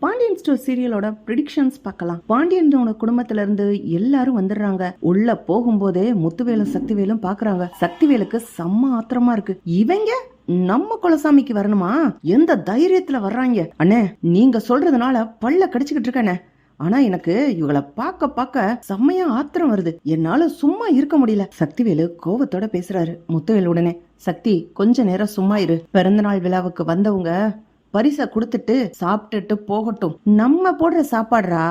Pandian store சீரியலோட predictions பார்க்கலாம். பாண்டியனோட குடும்பத்துல இருந்து எல்லாரும் வந்துடுறாங்க. உள்ள போகும்போதே முத்துவேலும் சக்திவேலும் பாக்குறாங்க சக்திவேலுக்கு செம்ம ஆத்திரமா இருக்கு. இவங்க நம்ம குலசாமிக்கு வரணுமா? எந்த தைரியத்துல வர்றாங்க? அண்ணே நீங்க சொல்றதுனால பல்ல கடிச்சுக்கிட்டு இருக்கேனே ஆனா எனக்கு இவளை பார்க்க பார்க்க செம்மையா ஆத்திரம் வருது. என்னால சும்மா இருக்க முடியல. சக்திவேலு கோவத்தோட பேசுறாரு முத்துவேல் உடனே. சக்தி கொஞ்ச நேரம் சும்மா இரு. பிறந்தநாள் விழாவுக்கு வந்தவங்க பரிசை கொடுத்துட்டு சாப்பிட்டுட்டு போகட்டும். நம்ம போடுற சாப்பாடுறா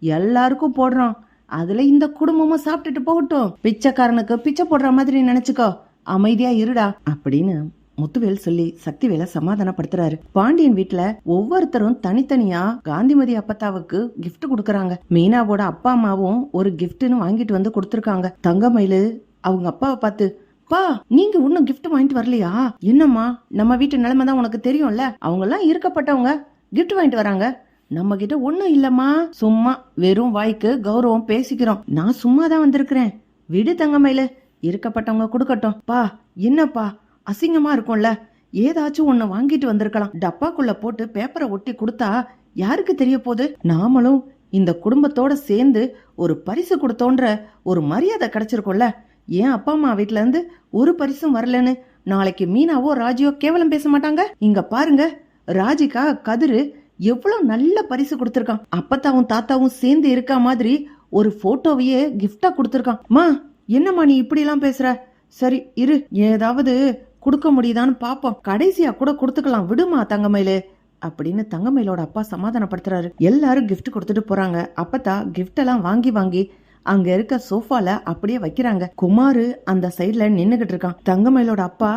எல்லாருக்கும் போடுறோம். அதுல இந்த குடும்பமும் சாப்பிட்டுட்டு போகட்டும். பிச்சைக்காரனுக்கு பிச்சை போடுற மாதிரி நினைச்சுக்கோ. அமைதியா இருடா அப்படின்னு முத்துவேல் சொல்லி சக்திவேலை சமாதானப்படுத்துறாரு. பாண்டியன் வீட்டுல ஒவ்வொருத்தரும் தனித்தனியா காந்திமதி அப்பத்தாவுக்கு கிஃப்ட் கொடுக்கறாங்க. மீனாவோட அப்பா அம்மாவும் ஒரு கிஃப்ட்னு வாங்கிட்டு வந்து கொடுத்துருக்காங்க. தங்கமயிலு அவங்க அப்பாவை பார்த்து பா நீங்க இன்னும் கிஃப்ட் வாங்கிட்டு வரலையா? என்னம்மா நம்ம வீட்டு நிலைமை தான் உனக்கு தெரியும்ல? அவங்க எல்லாம் இருக்கப்பட்டவங்க கிஃப்ட் வாங்கிட்டு வராங்க. நம்ம கிட்ட ஒண்ணும் இல்லம்மா. சும்மா வெறும் வாய்க்கு கௌரவம் பேசிக்கிறோம். நான் சும்மா தான் வந்திருக்கிறேன். விடு தங்கமையில இருக்கப்பட்டவங்க கொடுக்கட்டும். பா என்னப்பா? அசிங்கமா இருக்கும்ல. ஏதாச்சும் ஒன்று வாங்கிட்டு வந்திருக்கலாம். டப்பாக்குள்ள போட்டு பேப்பரை ஒட்டி கொடுத்தா யாருக்கு தெரிய போகுது? நாமளும் இந்த குடும்பத்தோட சேர்ந்து ஒரு பரிசு கொடுத்தோன்ற ஒரு மரியாதை கிடைச்சிருக்கோம்ல. ஏன் அப்பா அம்மா வீட்ல இருந்து ஒரு பரிசும் வரலன்னு நாளைக்கு மீனாவோ ராஜியோ கேவலம் பேச மாட்டாங்க? இங்க பாருங்க ராஜிக்கா கதிரு எவ்வளவு நல்ல பரிசு கொடுத்துருக்கான். அப்பத்தாவும் தாத்தாவும் சேர்ந்து இருக்கா மாதிரி ஒரு போட்டோவையே கிஃப்டா கொடுத்துருக்கான். மா என்னம்மா நீ இப்படி எல்லாம் பேசுற? சரி இரு ஏதாவது கொடுக்க முடியுதான்னு பாப்போம். கடைசியா கூட கொடுத்துக்கலாம். விடுமா தங்கமயிலு? அப்படின்னு தங்கமயிலோட அப்பா சமாதானப்படுத்துறாரு. எல்லாரும் கிஃப்ட் கொடுத்துட்டு போறாங்க. அப்பத்தா கிஃப்ட் எல்லாம் வாங்கி வாங்கி அங்க இருக்க சோஃபால அப்படியே வைக்கிறாங்க. குமாரு அந்த சைட்ல நின்னுகிட்டு இருக்கான். தங்கமயிலோட அப்பா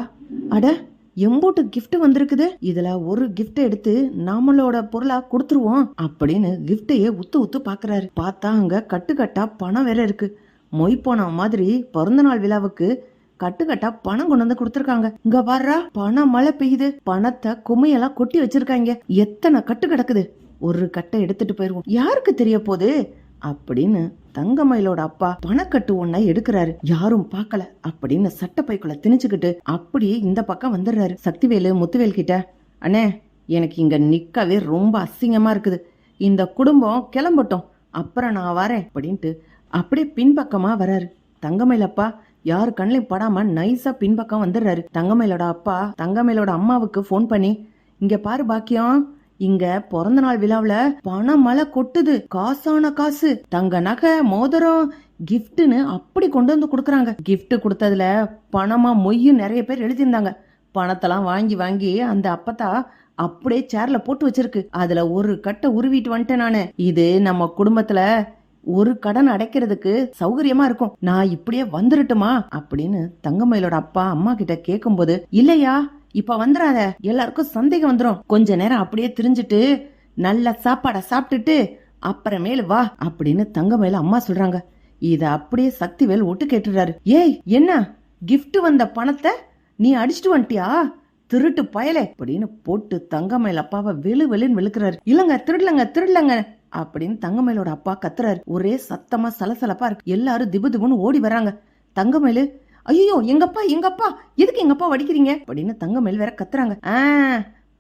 அட எம்போட்டு கிஃப்ட் வந்திருக்குது. இதுல ஒரு கிஃப்ட் எடுத்து நாமளோட பொருளா கொடுத்துருவோம் அப்படின்னு கிஃப்டையே உத்து உத்து பாக்குறாரு. பார்த்தா அங்க கட்டுக்கட்டா பணம் வேற இருக்கு. மொய் போன மாதிரி பிறந்தநாள் விழாவுக்கு கட்டுக்கட்டா பணம் கொண்டு வந்து கொடுத்துருக்காங்க. இங்க வர்றா பணம் மழை பெய்யுது. பணத்தை கும்மையெல்லாம் கொட்டி வச்சிருக்காங்க. எத்தனை கட்டு கிடக்குது. ஒரு கட்டை எடுத்துட்டு போயிருவோம். யாருக்கு தெரிய போகுது? அப்படின்னு தங்கமயிலோட அப்பா பணக்கட்டு ஒன்ன எடுக்கிறாரு. யாரும் பார்க்கல. அப்படின்னு சட்டப்பைக்குள்ள திணிச்சுக்கிட்டு அப்படியே இந்த பக்கம் வந்துடுறாரு. சக்திவேலு முத்துவேல் கிட்ட அண்ணே எனக்கு இங்க நிக்கவே ரொம்ப அசிங்கமா இருக்குது. இந்த குடும்பம் கிளம்பட்டும். அப்புறம் நான் வரேன். அப்படின்ட்டு அப்படியே பின்பக்கமா வராரு. தங்கமயிலப்பா யாரு கண்ணிலையும் படாம நைஸா பின்பக்கம் வந்துடுறாரு. தங்கமயிலோட அப்பா தங்கமயிலோட அம்மாவுக்கு ஃபோன் பண்ணி இங்க பாரு பாக்கியம். இங்க பிறந்த நாள் விழாவில பணம் மழை கொட்டுது காசான காசு தங்க நகை மோதிரம் கிஃப்ட்னு அப்படி கொண்டு வந்து கொடுக்குறாங்க. கிஃப்ட் கொடுத்ததுல பணமா மொய்யும் நிறைய பேர் எழுதியிருந்தாங்க. பணத்தெல்லாம் வாங்கி வாங்கி அந்த அப்பத்தா அப்படியே சேர்ல போட்டு வச்சிருக்கு. அதுல ஒரு கட்டை உருவிட்டு வந்துட்டேன் நானு. இது நம்ம குடும்பத்துல ஒரு கடன் அடைக்கிறதுக்கு சௌகரியமா இருக்கும். நான் இப்படியே வந்துருட்டுமா? அப்படின்னு தங்கமயிலோட அப்பா அம்மா கிட்ட கேக்கும்போது இல்லையா? இப்ப வந்துடாத எல்லாருக்கும் சந்தேகம் வந்துடும் கொஞ்ச நேரம் அப்படியே திரிஞ்சுட்டு நல்ல சாப்பாடை சாப்பிட்டுட்டு அப்புறமேலு வா அப்படின்னு தங்கமேல அம்மா சொல்றாங்க. இத அப்படியே சக்திவேல் ஒட்டு கேட்டுறாரு. ஏய் என்ன? கிஃப்ட் வந்த பணத்தை நீ அடிச்சிட்டு வந்துட்டியா? திருட்டு பயலே அப்படின்னு போட்டு தங்கமயில் அப்பாவை வெளு வெளுன்னு வெளுக்கிறாரு. இல்லங்க திருடலங்க திருடலங்க அப்படின்னு தங்கமேலோட அப்பா கத்துறாரு. ஒரே சத்தமா சலசலப்பா இருக்கு. எல்லாரும் திபு திபுன்னு ஓடி வராங்க தங்கமேலு ஐயோ எங்கப்பா எங்கப்பா? எதுக்கு எங்கப்பா வடிக்கிறீங்க? அப்படின்னு தங்கமேல் வேற கத்துறாங்க. ஆ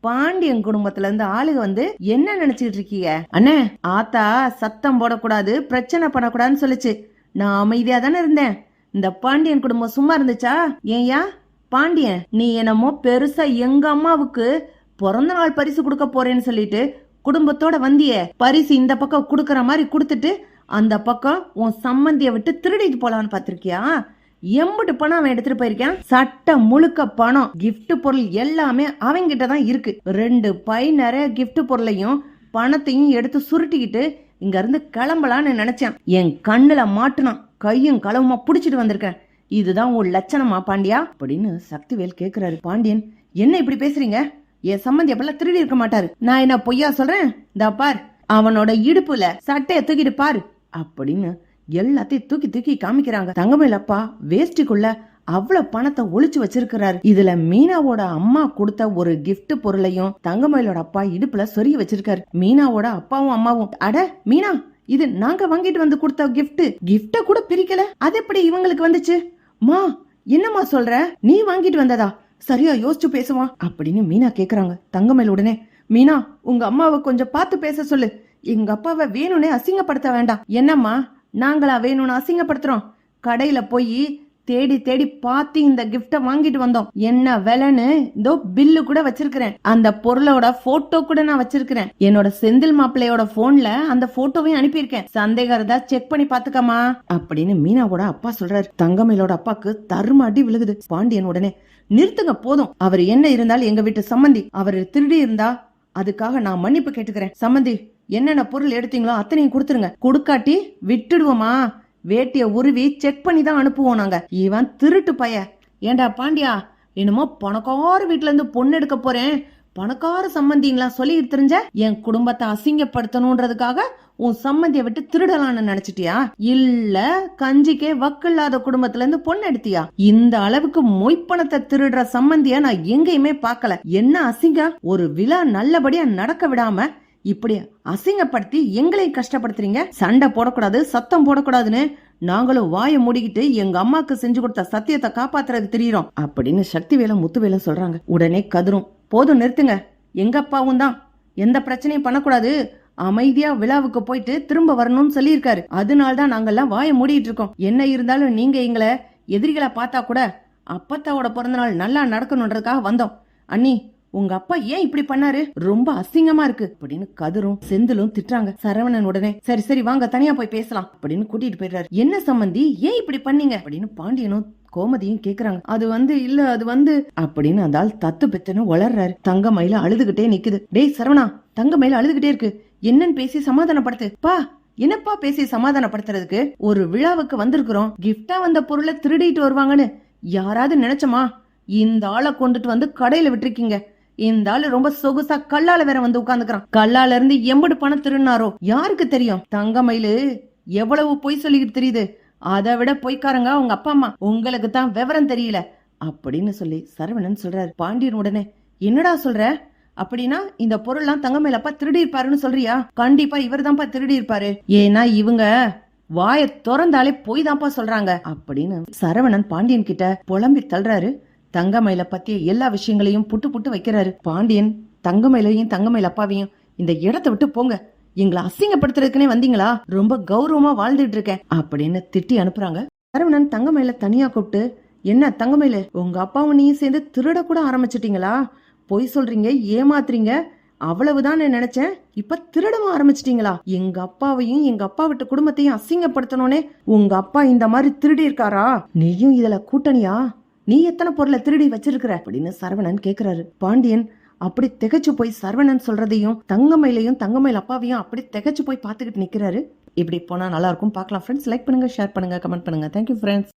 பாண்டியன் குடும்பத்துல இருந்து ஆளுக வந்து என்ன நினைச்சிட்டு இருக்கீங்க? அண்ணே ஆத்தா சத்தம் போடக்கூடாது பிரச்சனை பண்ணக்கூடாதுன்னு சொல்லிச்சு. நான் அமைதியா தானே இருந்தேன். இந்த பாண்டியன் குடும்பம் சும்மா இருந்துச்சா? ஏன்யா பாண்டியன் நீ என்னமோ பெருசா எங்க அம்மாவுக்கு பிறந்த நாள் பரிசு கொடுக்க போறேன்னு சொல்லிட்டு குடும்பத்தோட வந்தியே. பரிசு இந்த பக்கம் குடுக்கற மாதிரி கொடுத்துட்டு அந்த பக்கம் உன் சம்மந்திய விட்டு திருடிட்டு போலான்னு பாத்திருக்கியா எம்புட்டு பணம் அவன் எடுத்துட்டு போயிருக்கான். சட்டை முழுக்க பணம் கிஃப்ட் பொருள் எல்லாமே அவங்கிட்ட தான் இருக்கு. ரெண்டு பை நிறைய கிஃப்ட் பொருளையும் பணத்தையும் எடுத்து சுருட்டிக்கிட்டு இங்க இருந்து கிளம்பலான்னு நினைச்சேன். என் கண்ணுல மாட்டினான். கையும் களவுமா புடிச்சிட்டு வந்திருக்கேன். இதுதான் உன் லட்சணமா பாண்டியா? அப்படின்னு சக்திவேல் கேக்குறாரு. பாண்டியன் என்ன இப்படி பேசுறீங்க? என் சம்பந்தி அப்பெல்லாம் திருடி இருக்க மாட்டாரு. நான் என்ன பொய்யா சொல்றேன்? தா பார் அவனோட இடுப்புல சட்டையை தூக்கிட்டு பாரு அப்படின்னு எல்லாத்தையும் தூக்கி தூக்கி காமிக்கிறாங்க. தங்கமயில் அப்பா வேஷ்டிக்குள்ள அவ்வளவு பணத்தை ஒளிச்சு வச்சிருக்கிறாரு. இதுல மீனாவோட அம்மா கொடுத்த ஒரு கிஃப்ட் பொருளையும் தங்கமயிலோட அப்பா இடுப்புல சொருகி வச்சிருக்காரு. மீனாவோட அப்பாவும் அம்மாவும். அட மீனா இது நாங்க வாங்கிட்டு வந்து கொடுத்த கிஃப்ட் கிஃப்ட கூட பிரிக்கல. அது எப்படி இவங்களுக்கு வந்துச்சு? மா என்னம்மா சொல்ற? நீ வாங்கிட்டு வந்ததா? சரியா யோசிச்சு பேசுவான் அப்படின்னு மீனா கேக்குறாங்க. தங்கமயில் உடனே மீனா உங்க அம்மாவை கொஞ்சம் பார்த்து பேச சொல்லு. எங்க அப்பாவை வேணும்னே அசிங்கப்படுத்த வேண்டாம். என்னம்மா நாங்களா வேணும்னு அசிங்கப்படுத்துறோம். கடையில போய் தேடி தேடி பார்த்து இந்த கிஃப்டை வாங்கிட்டு வந்தோம். என்ன விலைன்னு இதோ பில்லு கூட வச்சிருக்கிறேன். அந்த பொருளோட போட்டோ கூட நான் வச்சிருக்கிறேன். என்னோட செந்தில் மாப்பிள்ளையோட போன்ல அந்த போட்டோவையும் அனுப்பியிருக்கேன். சந்தேகம் இருந்தா செக் பண்ணி பாத்துக்கமா அப்படின்னு மீனாவோட அப்பா சொல்றாரு. தங்கமயிலோட அப்பாக்கு தரும அடி விழுகுது. பாண்டியன் உடனே நிறுத்துங்க போதும். அவர் என்ன இருந்தாலும் எங்க வீட்டு சம்மந்தி. அவர் திருடி இருந்தா அதுக்காக நான் மன்னிப்பு கேட்டுக்கிறேன். சம்மந்தி என்னென்ன பொருள் எடுத்தீங்களோ அத்தனையும் கொடுத்துருங்க. கொடுக்காட்டி விட்டுடுவோமா? வேட்டிய உருவி செக் பண்ணி தான் அனுப்புவோம் நாங்க. இவன் திருட்டு பைய. ஏண்டா பாண்டியா என்னமோ பணக்கார வீட்டுல இருந்து பொண்ணு எடுக்க போறேன். பணக்கார சம்மந்திங்களா சொல்லி தெரிஞ்ச? என் குடும்பத்தை அசிங்கப்படுத்தணுன்றதுக்காக உன் சம்மந்திய விட்டு திருடலான்னு நினைச்சிட்டியா? இல்ல கஞ்சிக்கே வக்கில்லாத குடும்பத்துல இருந்து பொண்ணு எடுத்தியா? இந்த அளவுக்கு மொய்ப்பணத்தை திருடுற சம்மந்திய நான் எங்கேயுமே பார்க்கல. என்ன அசிங்கம்? ஒரு விழா நல்லபடியா நடக்க விடாம இப்படி அசிங்கப்படுத்தி எங்களையும் கஷ்டப்படுத்துறீங்க? சண்டை போடக்கூடாது சத்தம் போடக்கூடாதுன்னு நாங்களும் வாயை மூடிக்கிட்டு எங்க அம்மாக்கு செஞ்சு கொடுத்த சத்தியத்தை காப்பாத்துறதுக்கு தெரியுறோம். அப்படின்னு சக்திவேல முத்துவேல சொல்றாங்க. உடனே கதிரும் போதும் நிறுத்துங்க. எங்க அப்பாவும் தான். எந்த பிரச்சனையும் பண்ணக்கூடாது. அமைதியா விழாவுக்கு போயிட்டு திரும்ப வரணும்னு சொல்லியிருக்காரு. அதனால தான் நாங்கெல்லாம் வாயை மூடிட்டு இருக்கோம். என்ன இருந்தாலும் நீங்க எங்களை எதிரிகளை பார்த்தா கூட அப்பத்தாவோட பிறந்தநாள் நல்லா நடக்கணுன்றதுக்காக வந்தோம். அண்ணி உங்க அப்பா ஏன் இப்படி பண்ணாரு? ரொம்ப அசிங்கமா இருக்கு. அப்படின்னு கதிரும் செந்திலும் திட்டுறாங்க. சரவணன் உடனே சரி சரி வாங்க தனியா போய் பேசலாம். அப்படின்னு கூட்டிட்டு போயிடுறாரு. என்ன சம்பந்தி? ஏன் இப்படி பண்ணீங்க? அப்படின்னு பாண்டியனும் கோமதியும் கேக்குறாங்க. அது வந்து இல்ல அது வந்து அப்படின்னு அந்த ஆள் தத்து பெத்துன்னு வளர்றாரு தங்க மயில அழுதுகிட்டே நிக்குது. டேய் சரவணா தங்க மயில அழுதுகிட்டே இருக்கு. என்னன்னு பேசி சமாதானப்படுத்து. பா என்னப்பா பேசி சமாதானப்படுத்துறதுக்கு? ஒரு விழாவுக்கு வந்திருக்கிறோம். கிஃப்டா வந்த பொருளை திருடிட்டு வருவாங்கன்னு யாராவது நினைச்சோமா? இந்த ஆளை கொண்டுட்டு வந்து கடையில விட்டுருக்கீங்க. இந்த ஆளு ரொம்ப சொகுசா கல்லால வேற வந்து உட்கார்ந்துக்கிறான். கல்லால இருந்து எம்படு பணம் திருநாரோ யாருக்கு தெரியும்? தங்கமயிலு எவ்வளவு பொய் சொல்லிக்கிட்டு தெரியுது? அதை விட பொய்க்காரங்க உங்க அப்பா அம்மா. உங்களுக்கு தான் விவரம் தெரியல. அப்படின்னு சொல்லி சரவணன் சொல்றாரு. பாண்டியன் உடனே என்னடா சொல்ற? அப்படின்னா இந்த பொருள்லாம் தங்கமயிலப்பா திருடி இருப்பாருன்னு சொல்றியா? கண்டிப்பா இவர் தான்ப்பா திருடி இருப்பாரு ஏன்னா இவங்க வாய திறந்தாலே போய் தான்ப்பா சொல்றாங்க. அப்படின்னு சரவணன் பாண்டியன் கிட்ட புலம்பி தள்ளுறாரு. தங்கமயில பத்தி எல்லா விஷயங்களையும் புட்டு புட்டு வைக்கிறாரு. பாண்டியன் தங்கமயிலையும் தங்கமயில் அப்பாவையும் இந்த இடத்த விட்டு போங்க. எங்களை அசிங்கப்படுத்துறதுக்குனே வந்தீங்களா? ரொம்ப கௌரவமா வாழ்ந்துட்டு இருக்கேன் அப்படின்னு திட்டி அனுப்புறாங்க. சரவணன் தங்கமயில தனியா கூப்பிட்டு என்ன தங்கமயில உங்க அப்பாவும் நீயும் சேர்ந்து திருட கூட ஆரம்பிச்சிட்டீங்களா? பொய் சொல்றீங்க ஏமாத்துறீங்க. அவ்வளவுதான் நான் நினைச்சேன் இப்ப திருடவும் ஆரம்பிச்சிட்டீங்களா? எங்க அப்பாவையும் எங்க அப்பா விட்டு குடும்பத்தையும் அசிங்கப்படுத்தணும்னே உங்க அப்பா இந்த மாதிரி திருடி இருக்காரா நீயும் இதுல கூட்டணியா? நீ எத்தனை பொருளை திருடி வச்சிருக்கிற? அப்படின்னு சரவணன் கேக்குறாரு. பாண்டியன் அப்படி திகைச்சு போய் சரவணன் சொல்றதையும் தங்கமயிலையும் தங்கமயில் அப்பாவையும் அப்படி திகைச்சு போய் பார்த்துக்கிட்டு நிக்கிறாரு. இப்படி போனா நல்லா இருக்கும் பார்க்கலாம். ஃப்ரெண்ட்ஸ் லைக் பண்ணுங்க ஷேர் பண்ணுங்க கமெண்ட் பண்ணுங்க. Thank you friends